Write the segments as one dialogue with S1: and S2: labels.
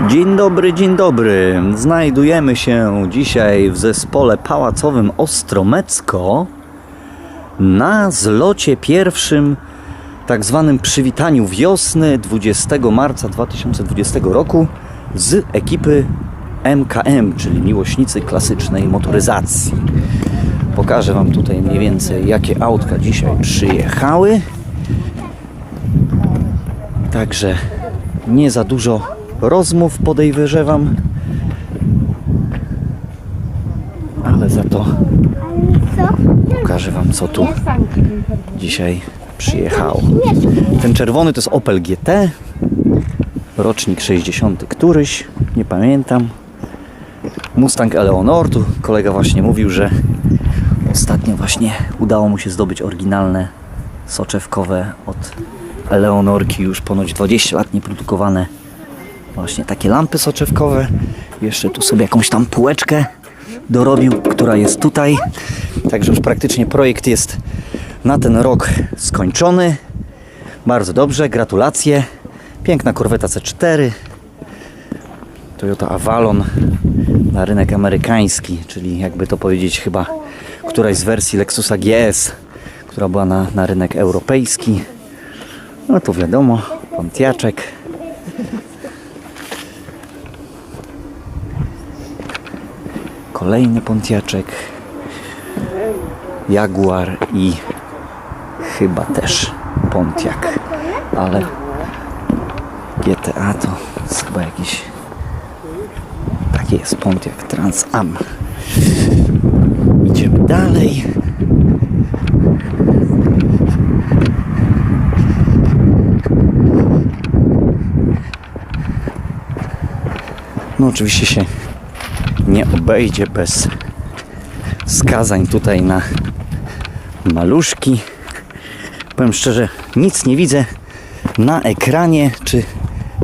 S1: Dzień dobry, dzień dobry. Znajdujemy się dzisiaj w zespole pałacowym Ostromecko na zlocie pierwszym, tak zwanym przywitaniu wiosny 20 marca 2020 roku z ekipy MKM, czyli miłośnicy klasycznej motoryzacji. Pokażę Wam tutaj mniej więcej, jakie autka dzisiaj przyjechały. Także nie za dużo rozmów podejrzewam. Ale za to pokażę Wam, co tu dzisiaj przyjechało. Ten czerwony to jest Opel GT. Rocznik 60 któryś, nie pamiętam. Mustang Eleonor, tu kolega właśnie mówił, że ostatnio właśnie udało mu się zdobyć oryginalne soczewkowe od Eleonorki, już ponoć 20 lat nieprodukowane właśnie takie lampy soczewkowe. Jeszcze tu sobie jakąś tam półeczkę dorobił, która jest tutaj. Także już praktycznie projekt jest na ten rok skończony. Bardzo dobrze, gratulacje. Piękna korweta C4. Toyota Avalon na rynek amerykański, czyli jakby to powiedzieć chyba któraś z wersji Lexusa GS, która była na, na rynek europejski. No to wiadomo, Pontiaczek. Kolejny Pontiaczek. Jaguar i chyba też Pontiac. Ale GTA to jest chyba jakiś taki jest Pontiac Trans Am. Idziemy dalej. No oczywiście się nie obejdzie bez wskazań tutaj na maluszki. Powiem szczerze, nic nie widzę na ekranie, czy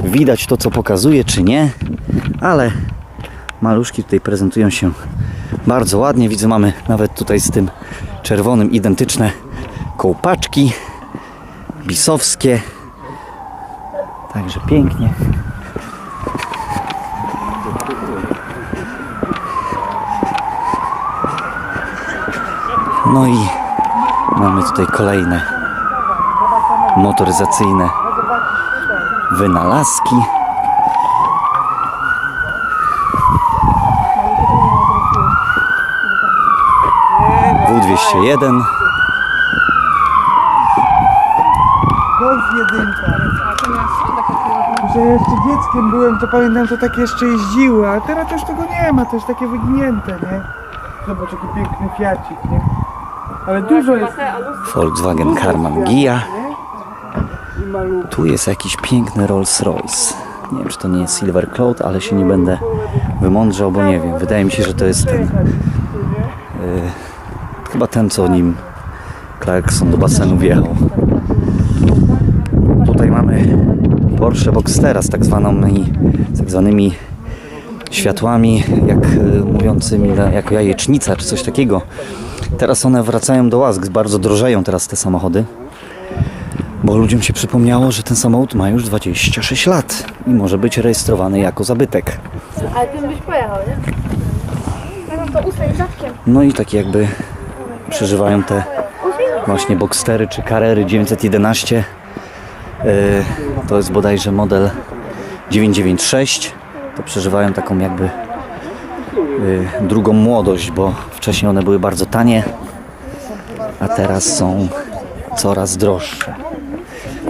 S1: widać to, co pokazuje, czy nie, ale maluszki tutaj prezentują się bardzo ładnie. Widzę, mamy nawet tutaj z tym czerwonym identyczne kołpaczki bisowskie. Także pięknie. No i mamy tutaj kolejne motoryzacyjne wynalazki. W201
S2: Golf jedynka. Że jeszcze dzieckiem byłem, to pamiętam, to takie jeszcze jeździły, a teraz już tego nie ma, to jest takie wygnięte, nie? Zobacz, jaki piękny fiacik, nie? Ale dużo jest,
S1: Volkswagen Karmann Gia. Tu jest jakiś piękny Rolls Royce. Nie wiem, czy to nie jest Silver Cloud, ale się nie będę wymądrzał, bo nie wiem. Wydaje mi się, że to jest ten. Chyba ten, co nim Clarkson do basenu wjechał. Tutaj mamy Porsche Boxstera z tak, zwanymi, z tak zwanymi światłami, jak e, mówiącymi jako jajecznica czy coś takiego. Teraz one wracają do łask, bardzo drożeją teraz te samochody. Bo ludziom się przypomniało, że ten samochód ma już 26 lat i może być rejestrowany jako zabytek.
S3: Ale tym byś pojechał, nie? No to ósmej rzadkiem.
S1: No i tak jakby przeżywają te właśnie Boxstery czy Carrery 911. Yy, to jest bodajże model 996. To przeżywają taką jakby drugą młodość, bo wcześniej one były bardzo tanie, a teraz są coraz droższe.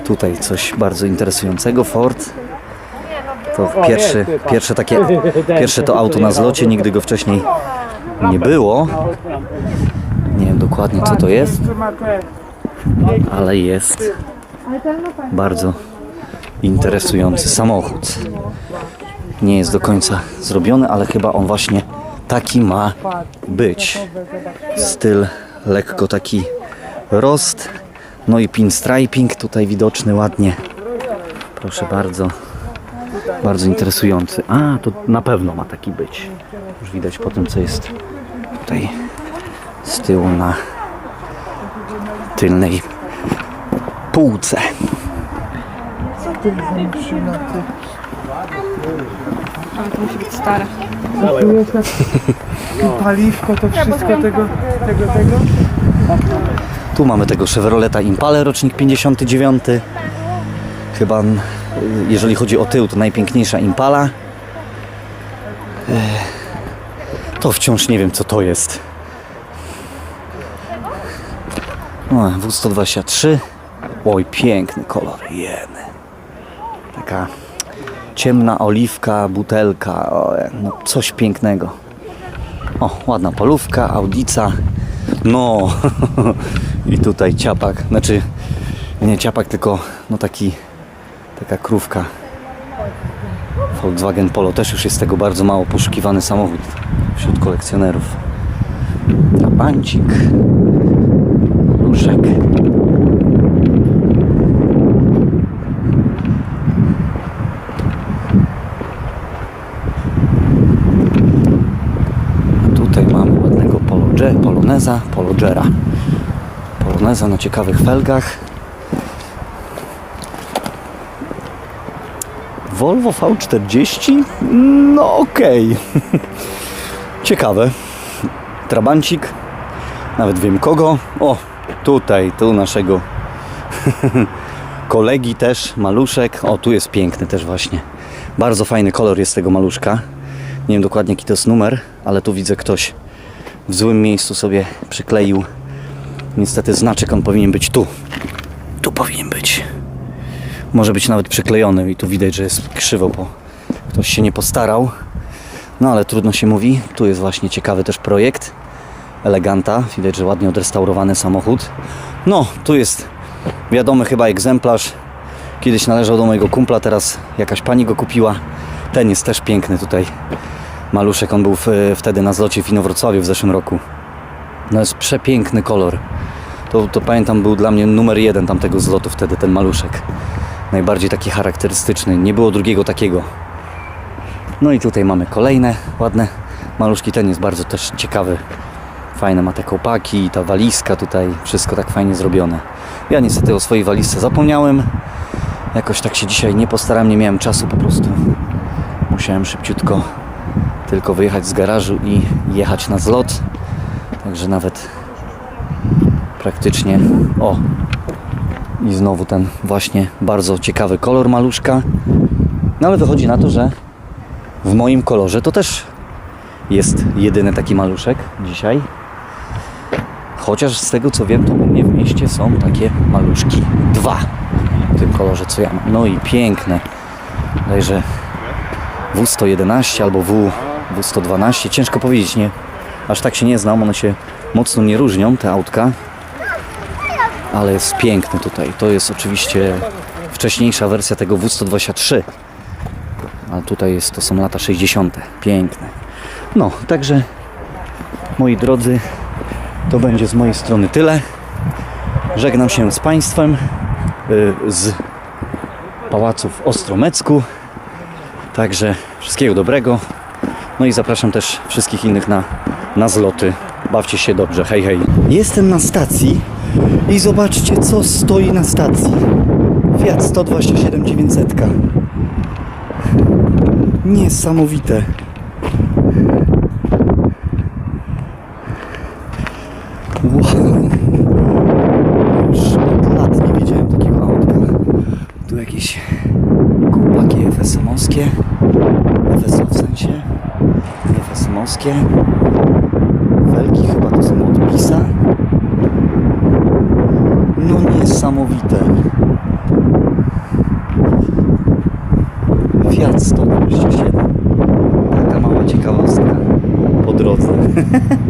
S1: Tutaj coś bardzo interesującego. Ford to pierwszy, pierwsze takie, pierwsze to auto na zlocie, nigdy go wcześniej nie było. Nie wiem dokładnie co to jest, ale jest bardzo interesujący samochód. Nie jest do końca zrobiony, ale chyba on właśnie taki ma być. Styl lekko taki rost, no i pinstriping tutaj widoczny ładnie. Proszę bardzo. Bardzo interesujący. A, to na pewno ma taki być. Już widać po tym, co jest tutaj z tyłu na tylnej półce.
S2: Co ty za maszyna, ty?
S3: Ale to musi być stare.
S2: Tu jest na paliwko, to wszystko tego, tego, tego.
S1: Tu mamy tego Chevroleta Impale, rocznik 59. Chyba, jeżeli chodzi o tył, to najpiękniejsza Impala. To wciąż nie wiem, co to jest. O, W123. Oj, piękny kolor, jeny. Taka ciemna oliwka, butelka, o, no coś pięknego. O, ładna polówka, audica. No, i tutaj ciapak, znaczy nie ciapak, tylko no taki, taka krówka. Volkswagen Polo też już jest tego bardzo mało poszukiwany samochód wśród kolekcjonerów. Trabancik, Luszek. A tutaj mamy ładnego Polo, Poloneza, Pologera. Poloneza na ciekawych felgach. Volvo V40? No okej. Ciekawe. Trabancik. Nawet wiem kogo. O, tutaj, tu naszego kolegi też, maluszek. O, tu jest piękny też właśnie. Bardzo fajny kolor jest tego maluszka. Nie wiem dokładnie jaki to jest numer, ale tu widzę ktoś w złym miejscu sobie przykleił niestety znaczek, on powinien być tu. Tu powinien być. Może być nawet przyklejony i tu widać, że jest krzywo, bo ktoś się nie postarał. No ale trudno się mówi. Tu jest właśnie ciekawy też projekt. Eleganta. Widać, że ładnie odrestaurowany samochód. No, tu jest wiadomy chyba egzemplarz. Kiedyś należał do mojego kumpla, teraz jakaś pani go kupiła. Ten jest też piękny tutaj. Maluszek, on był w, wtedy na zlocie w Inowrocławiu w zeszłym roku. No jest przepiękny kolor. To, to pamiętam był dla mnie numer jeden tamtego zlotu wtedy, ten maluszek. Najbardziej taki charakterystyczny. Nie było drugiego takiego. No i tutaj mamy kolejne ładne maluszki. Ten jest bardzo też ciekawy. Fajne ma te kołpaki i ta walizka tutaj. Wszystko tak fajnie zrobione. Ja niestety o swojej walizce zapomniałem. Jakoś tak się dzisiaj nie postarałem, nie miałem czasu po prostu. Musiałem szybciutko tylko wyjechać z garażu i jechać na zlot. Także nawet praktycznie. O! I znowu ten właśnie bardzo ciekawy kolor maluszka. No ale wychodzi na to, że w moim kolorze to też jest jedyny taki maluszek dzisiaj. Chociaż z tego co wiem, to u mnie w mieście są takie maluszki. Dwa w tym kolorze co ja mam. No i piękne. Dajże W111 albo W, W112. Ciężko powiedzieć, nie? Aż tak się nie znam, one się mocno nie różnią, te autka. Ale jest piękny tutaj. To jest oczywiście wcześniejsza wersja tego W123. Ale tutaj jest, to są lata 60. Piękne. No, także moi drodzy, to będzie z mojej strony tyle. Żegnam się z Państwem y, z Pałacu w Ostromecku. Także wszystkiego dobrego. No i zapraszam też wszystkich innych na, na zloty. Bawcie się dobrze. Hej, hej. Jestem na stacji i zobaczcie, co stoi na stacji. Fiat 127 900. Niesamowite. Wow. Już od lat nie widziałem takiego autka. Tu jakieś kupaki FSM-owskie. FSO w sensie. FSM-owskie. Felki chyba to są od Pisa. No niesamowite. Fiat 127. Taka mała ciekawostka po drodze.